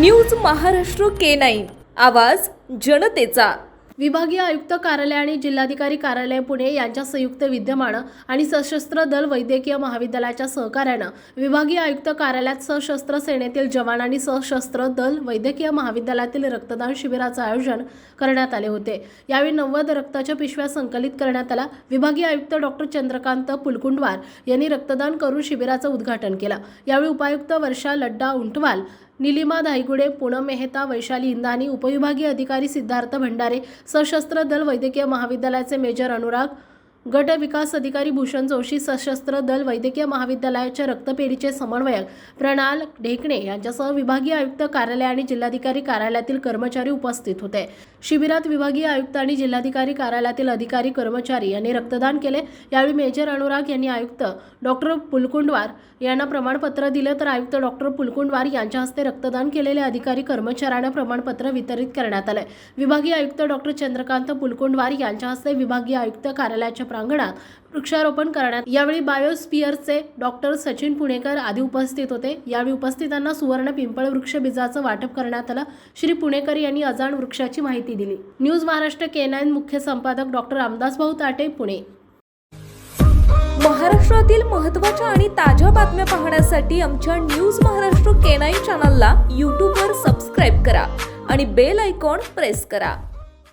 News Maharashtra K nine. आवाज जनतेचा. विभागीय आयुक्त कार्यालय आणि जिल्हाधिकारी कार्यालय पुणे यांच्या संयुक्त विद्यमानं आणि सशस्त्र दल वैद्यकीय महाविद्यालयाच्या सहकार्यानं विभागीय आयुक्त कार्यालयात सशस्त्र सेनेतील जवान आणि सशस्त्र दल वैद्यकीय महाविद्यालयातील रक्तदान शिबिराचं आयोजन करण्यात आले होते. यावेळी नव्वद रक्ताच्या पिशव्या संकलित करण्यात आला विभागीय आयुक्त डॉक्टर चंद्रकांत पुलकुंडवार यांनी रक्तदान करून शिबिराचं उद्घाटन केलं. यावेळी उपायुक्त वर्षा लड्डा उंटवाल निलिमा धायगुडे पूनम मेहता वैशाली इंदानी उपविभागीय अधिकारी सिद्धार्थ भंडारे सशस्त्र दल वैद्यकीय महाविद्यालयाचे मेजर अनुराग गट विकास अधिकारी भूषण जोशी सशस्त्र दल वैद्यकीय महाविद्यालयाच्या रक्तपेढीचे समन्वयक प्रणाल ढेकणे यांच्यासह विभागीय आयुक्त कार्यालय आणि जिल्हाधिकारी कार्यालयातील कर्मचारी उपस्थित होते. शिबिरात विभागीय आयुक्त आणि जिल्हाधिकारी कार्यालयातील अधिकारी कर्मचारी यांनी रक्तदान केले. यावेळी मेजर अनुराग यांनी आयुक्त डॉक्टर पुलकुंडवार यांना प्रमाणपत्र दिलं. तर आयुक्त डॉक्टर पुलकुंडवार यांच्या हस्ते रक्तदान केलेले अधिकारी कर्मचाऱ्यांना प्रमाणपत्र वितरित करण्यात आले. विभागीय आयुक्त डॉक्टर चंद्रकांत पुलकुंडवार यांच्या हस्ते विभागीय आयुक्त कार्यालयाच्या प्रांगणात वृक्षारोपण करण्यात यावेळी बायोस्पियरचे डॉक्टर सचिन पुणेकर आदी उपस्थित होते. यावेळी उपस्थितांना सुवर्ण पिंपळ वृक्ष बीजाचं वाटप करण्यात आलं. श्री पुणेकर यांनी अजाण वृक्षाची माहिती दिली. न्यूज महाराष्ट्र के नाईन मुख्य संपादक डॉक्टर रामदास भाऊ ताटे पुणे. महाराष्ट्रातील महत्त्वाच्या आणि ताज्या बातम्या पाहण्यासाठी आमच्या न्यूज महाराष्ट्र केनाई चॅनलला यूट्यूबवर सबस्क्राईब करा आणि बेल आयकॉन प्रेस करा.